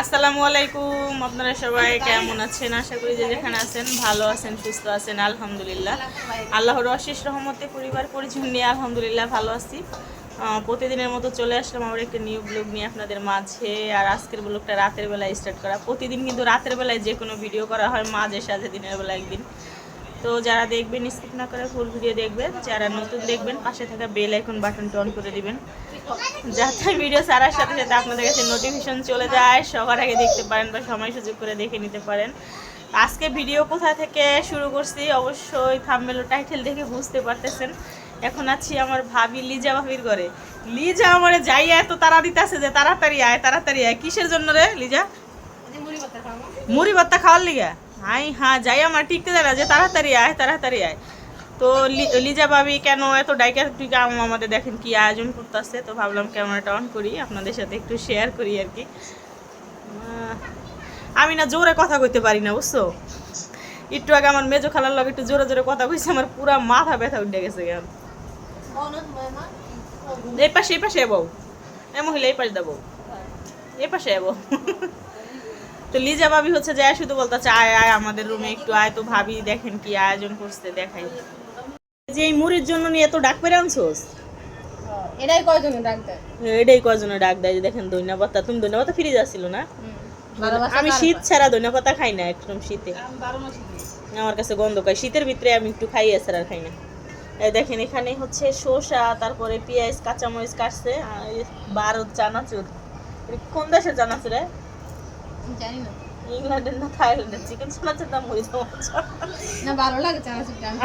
আসসালামু আলাইকুম, আপনারা সবাই কেমন আছেন? আশা করি যে যেখানে আছেন ভালো আছেন, সুস্থ আছেন, আলহামদুলিল্লাহ। আল্লাহর অশেষ রহমতে পরিবার পরিজন নিয়ে আলহামদুলিল্লাহ ভালো আছি। প্রতিদিনের মতো চলে আসলাম আমার একটা নিউ ব্লগ নিয়ে আপনাদের মাঝে। আর আজকের ব্লগটা রাতের বেলায় স্টার্ট করা। প্রতিদিন কিন্তু রাতের বেলায় যে কোনো ভিডিও করা হয়, মাঝে সাঝে দিনের বেলা একদিন। তো যারা দেখবেন স্কিপ না করে ফুল ভিডিও দেখবেন। যারা নতুন দেখবেন, পাশে থাকা বেল আইকন বাটনটা অন করে দিবেন। যাতে ভিডিও ছাড়ার সাথে সাথে আপনাদের কাছে নোটিফিকেশন চলে যায়, সবার আগে দেখতে পারেন বা সময় সুযোগ করে দেখে নিতে পারেন। আজকে ভিডিও কোথা থেকে শুরু করছি? অবশ্যই থাম্বেল টাইটেল দেখে বুঝতে পারতেছেন। এখন আছি আমার ভাবি লিজা ভাবির ঘরে। লিজা আমার যাই এত তারা দিতেছে যে তাড়াতাড়ি আয় তাড়াতাড়ি আয়। কিসের জন্য রে, লিজা? মুড়ি ভর্তা খাওয়ার লিগা? হাই হ্যাঁ যাই, আমার টিকতে না যে তাড়াতাড়ি আয় তাড়াতাড়ি আয়। তো লিজা ভাবি, কেন এত ডাইকা? টুইকা আম- আমাদের দেখেন কি আয়োজন করতেছে। তো ভাবলাম ক্যামেরাটা অন করি, আপনাদের সাথে একটু শেয়ার করি আর কি। আমি না জোরে কথা কইতে পারি না, বুঝছ? একটু আগে আমার মেজো খালার লগে একটু জোরে জোরে কথা কইছে, আমার পুরা মাথা ব্যথা উঠে গেছে কেন এই পাশে এই পাশে এবো এ মহিলা এই পাশে দেবো এই পাশে এবো তো লিজা ভাবি হচ্ছে যায় শুধু বলতেছে আয় আয় আমাদের রুমে একটু আয়। তো ভাবি দেখেন কি আয়োজন করছে দেখাই। যে এই মুড়ির জন্য নিয়ে এত ডাক পেরে আনছোস? এটাই কয়জনে ডাক্তার এটাই কজনে ডাক দেয় যে দেখেন দইনা পাতা তুমি দইনা পাতা ফিরে যাচ্ছিল না? আমি শীত ছাড়া দইনা পাতা খাই না একদম শীতে। আমার কাছে গন্ধ খাই শীতের ভিতরে আমি একটু খাই এছাড়া আর খাই না। এই দেখেন এখানে হচ্ছে শসা তারপরে পেঁয়াজ কাঁচামরিচ কাটছে। আর বারো চানাচুর। কোন দেশের চানাচুর রে জানি না ইংল্যান্ডের না থাইল্যান্ডের চিকেন চানাচুর দাম হয়ে না ভালো লাগে চানাচুরটা আমি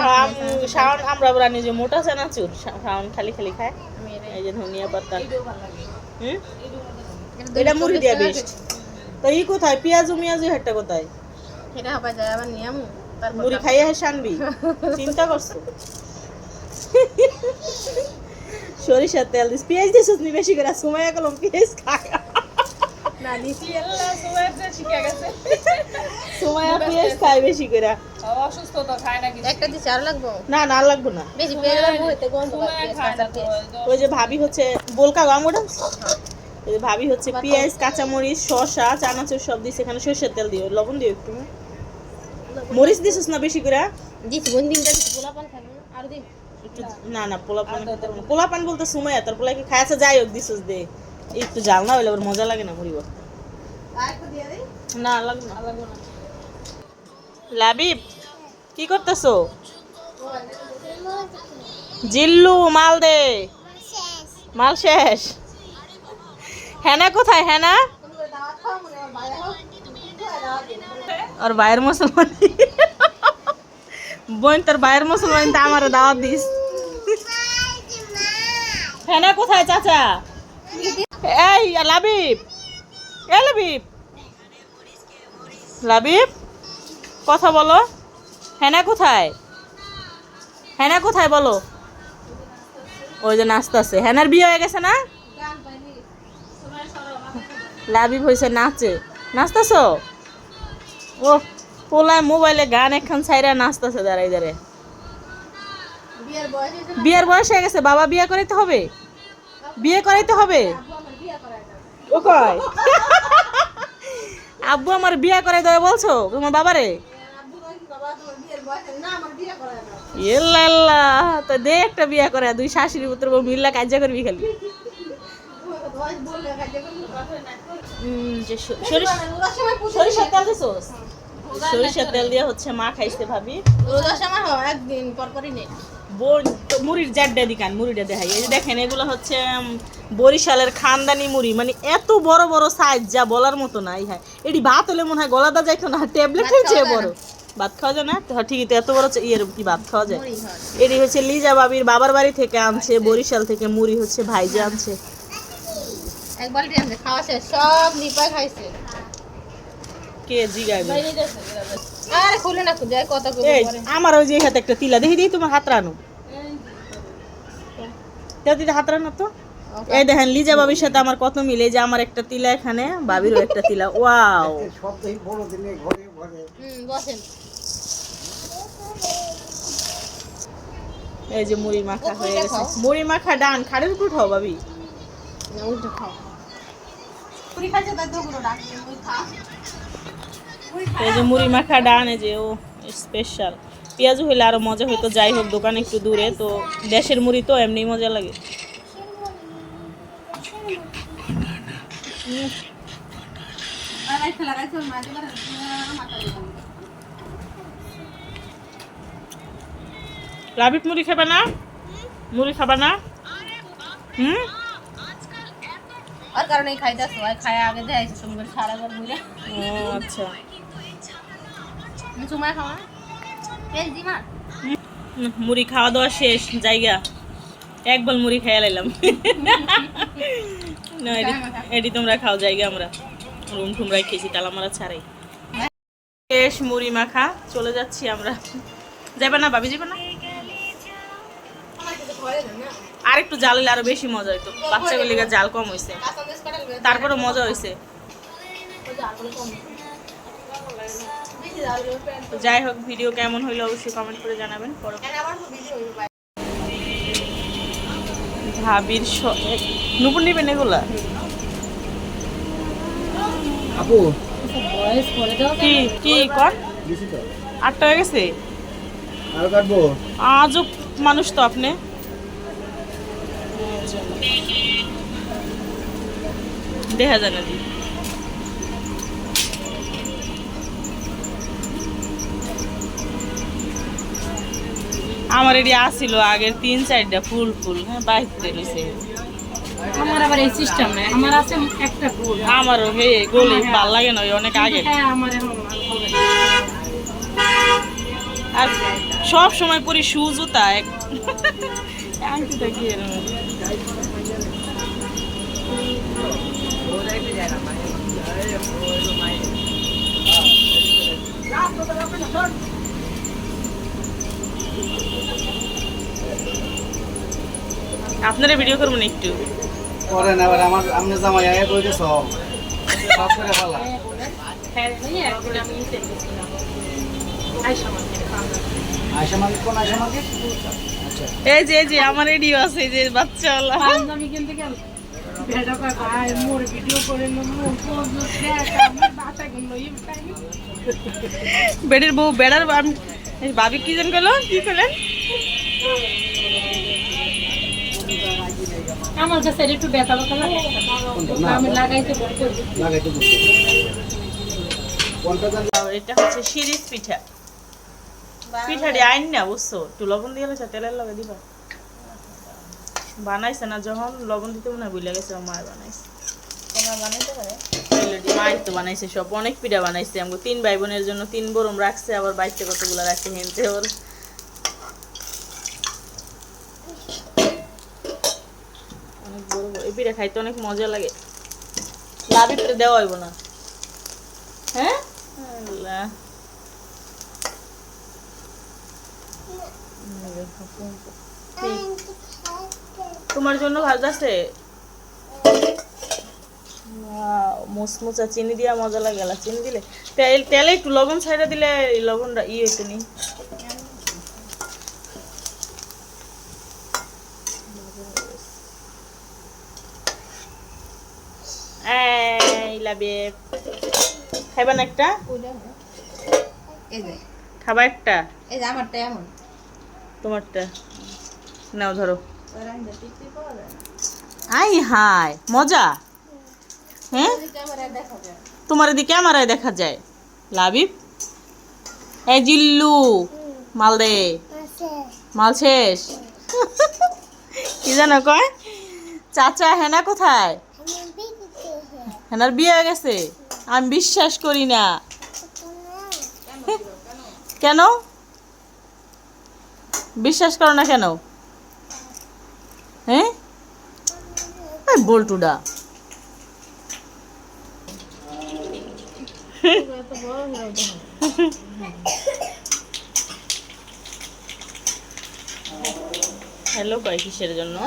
আমি শাওন আমরা আবার আনি যে মোটা চানাচুর শা- শাওন খালি খালি খায়। আমি এটাই এই যে ধনিয়া পাতা। হুম? এটা এটা মুড়ি দিয়া বেস্ট তো ই কোথায়? পেঁয়াজু মিয়াজু হেটটা কোথায়? এটা হবে যায় আবার নিয়ে মুড়ি খাইয়ে হে শানবি? চিন্তা করছ? সরিষার তেল দিস। পেঁয়াজ দিস বেশি করে সময় কলম পেঁয়াজ খায়। না নিচি আল্লাহ সুবাইতে শিখে গেছে সময় পেঁয়াজ খায় বেশি করে। অসুস্থ তো খায় না কিছু। একটা দিছে আর লাগবো? না না লাগবো না। বেশি পেয়ে লাগবো এতে গন্ধ পাবে খায় না তো ওই যে ভাবি হচ্ছে বোলকা গামোটা ভাবি হচ্ছে পেঁয়াজ কাঁচামরিচ শসা চানাচুর সব দিছে এখানে সরষের তেল দিও লবণ দিও একটু। মরিচ দিছিস না বেশি করে? দিছি কোন দিনটা দিছি পোলাপান খাব না আর দিন। না না পোলা পান পোলা পান বলতে সময় তোর পোলা কি খায় যাই হোক দিছিস দে। একটু জাল না হইলে আবার মজা লাগে না মুড়ি না লাগবে না। লাবিব কি করতেছো? জিল্লু মাল দে। মাল শেষ। হেনা কোথায় হেনা? আর বাইরের মুসলমান। বোন তোর বাইরের মুসলমান তা আমার দাওয়াত দিস। হেনা কোথায় চাচা? এই লাবিব। এ লাবিব। লাবিব কথা বলো। হেনা কোথায়? হেনা কোথায় বলো। ওই যে নাচতেছে। হেনার বিয়ে হয়ে গেছে না? লাবিব হয়েছে নাচে। নাচতেছ? ও পোলায় মোবাইলে গান একখান ছাইরা নাচতেছে দাঁড়াই বয়স বিয়ের বয়স হয়ে গেছে। বাবা বিয়ে করাইতে হবে? বিয়ে করাইতে হবে? ও কয়? আব্বু আমার বিয়ে করাই দেবে বলছো? তোমার বাবারে? আল্লাহ, তো দে একটা বিয়ে করে দুই শাশুড়ি পুত্র বউ মিল্লা কাজা করবি খালি। সরিষার তেল দিছোস? সরিষার তেল দিয়ে হচ্ছে মা খাইছে ভাবি। রোজার সময় একদিন পর পরই নেই মুড়ির জাড্ডা দিকান মুড়িটা দেখাই। এই যে দেখেন এগুলো হচ্ছে বরিশালের খানদানি মুড়ি। মানে এত বড় বড় সাইজ যা বলার মতো নাই হ্যাঁ। এটি ভাত হলে মনে হয় গলাটা যাইতো না ট্যাবলেটের চেয়ে বড়। ভাত খাওয়া যায় না? হ্যাঁ, ঠিকই তো এত বড় ইয়ের কি ভাত খাওয়া যায়? এটি হচ্ছে লিজা বাবির বাবার বাড়ি থেকে আনছে বরিশাল থেকে মুড়ি হচ্ছে ভাইজা আনছে। আনছে খাওয়া শেষ সব লিপা খাইছে। কে জিগাইবে আরে খুলে না খুলে কত এই আমার ওই যে এই হাতে একটা তিলা দেখি দিই তোমার হাত রানো। তেও দিদি হাত রানো তো। এই দেখেন লিজা বাবির সাথে আমার কত মিলে যে আমার একটা তিলা এখানে বাবিরও একটা তিলা। ওয়াও। হুম বসেন। এই যে মুড়ি মাখা হয়ে গেছে। মুড়ি মাখা ডান খাড়ের উপর খাও না উল্টো খাও। পুরি খাইছে তাই তো ওই খা এই যে মুড়ি মাখা ডান যে ও স্পেশাল পেঁয়াজু হইলে আরও মজা হইতো যাই হোক দোকান একটু দূরে তো দেশের মুড়ি তো এমনি মজা লাগে। দিয়ে রাবিক মুড়ি খাবে না? মুড়ি খাবা না? হুম? আর কারণে খাইতেছ ভাই খায় আগে দেখাইছে সুন্দর সারা ঘর ঘুরে ও আচ্ছা। মুড়ি খাওয়া দাওয়া শেষ জায়গা। এক বল মুড়ি খাইয়া লাইলাম। না এডি এডি তোমরা খাও জায়গা আমরা। রুম ঠুমরাই খেয়েছি তালা মারা ছাড়াই। শেষ মুড়ি মাখা চলে যাচ্ছি আমরা। যাবে না ভাবি যাবে না? আর একটু জাল হলে আরও বেশি মজা হইতো। বাচ্চাগুলি জাল কম হয়েছে তারপরে মজা হয়েছে যাই হোক ভিডিও কেমন হইল অবশ্যই কমেন্ট করে জানাবেন। ভাবির নুপুর নিবেন এগুলা? আপু। কি কি কর? আটটা হয়ে গেছে? আরও কাটবো? আজও মানুষ তো আপনি। দেখা যায় না দি। আমার এটি আসছিল আগের তিন চারটা ফুল ফুল হ্যাঁ বাইতে রয়েছে আমার আবার এই সিস্টেম নাই। আমার আছে একটা গোল আমারও হে গোলে ভালো লাগে না অনেক আগে। হ্যাঁ। আর সব সময় পরি শু জুতা এক আংটিটা কি এরকম? আপনারা ভিডিও করবেন একটু। করেন আবার আমার আমনে জামাই আগে কইতে সব সব করে ফেলা। হ্যাঁ, এই আচ্ছা। এই যে এই যে আমার রেডিও আছে এই যে বাচ্চাওয়ালা। পাঞ্জাবি কিনতে গেল। ভেড়া কয় ভাই মোর ভিডিও করে মোর পোজ দেখ আমার বাসা গেল বেডের বউ বেড়ার ভাবি কি জন গেল কি করলেন আমার কাছে একটু ব্যথা ব্যথা লাগে। আমি লাগাইতে এটা হচ্ছে শিরিষ পিঠা। পিঠাটি আইন না বুঝছ? একটু লবণ দিয়ে গেছে তেলের লগে দিবা। বানাইছে না যখন লবণ দিতে মনে হয় বুঝলে গেছে আমার মায় বানাইছে। অলরেডি বানাইছে সব, অনেক পিঠা বানাইছে। তিন ভাই বোনের জন্য তিন বরম রাখছে, আবার কতগুলো রাখছে ওর। অনেক বড় বড়, এই পিঠা খাইতে অনেক মজা লাগে। একটু দেওয়া হইব না। হ্যাঁ? তোমার জন্য ভাজ আছে? মুসমুচা চিনি দিয়া মজা লাগে চিনি দিলে তেল তেলে একটু লবণ ছাইড়া দিলে লবণটা ই হইতো নি। এই খাইবা না একটা? খাবা একটা? আমারটা এমন তোমারটা? নাও ধরো। আই হাই মজা? হ্যাঁ? তোমার এদিকে ক্যামেরায় দেখা যায়। লাবিব এই জিল্লু, মাল দে। মাল শেষ। কি জানো কয়? চাচা হেনা কোথায়? হেনার বিয়ে হয়ে গেছে। আমি বিশ্বাস করি না। কেন? বিশ্বাস করো না কেন? হ্যাঁ? বল্টুডা হ্যালো কয় কিসের জন্য?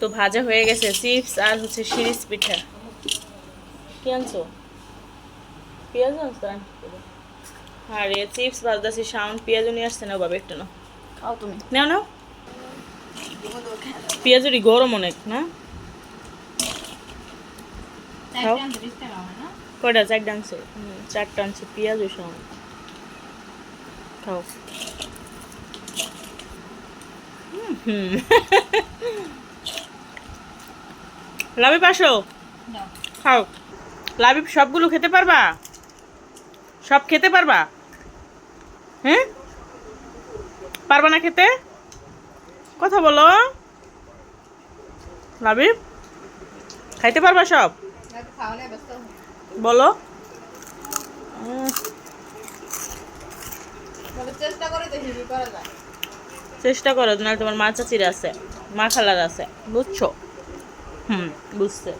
তো ভাজা হয়ে গেছে চিপস আর হচ্ছে শিরিষ পিঠা। কি আনছো? পেঁয়াজ আনছো আর চিপস ভাজতেছি সাউন্ড পেঁয়াজও নিয়ে আসছে না বাবা একটু না খাও তুমি। নাও নাও। পেঁয়াজুরি গরম অনেক না? কয়টা? চারটা আনছে হুম, আনছে পেঁয়াজ ওই সময় খাও। হুম, হুম। পাশো খাও। লাভি সবগুলো খেতে পারবা? সব খেতে পারবা? হ্যাঁ? পারবা না খেতে? কথা বলো। লাভি খাইতে পারবা সব? বলো। চেষ্টা করো না তোমার মা চাচির আছে মা খালার আছে বুঝছ? হুম বুঝছে।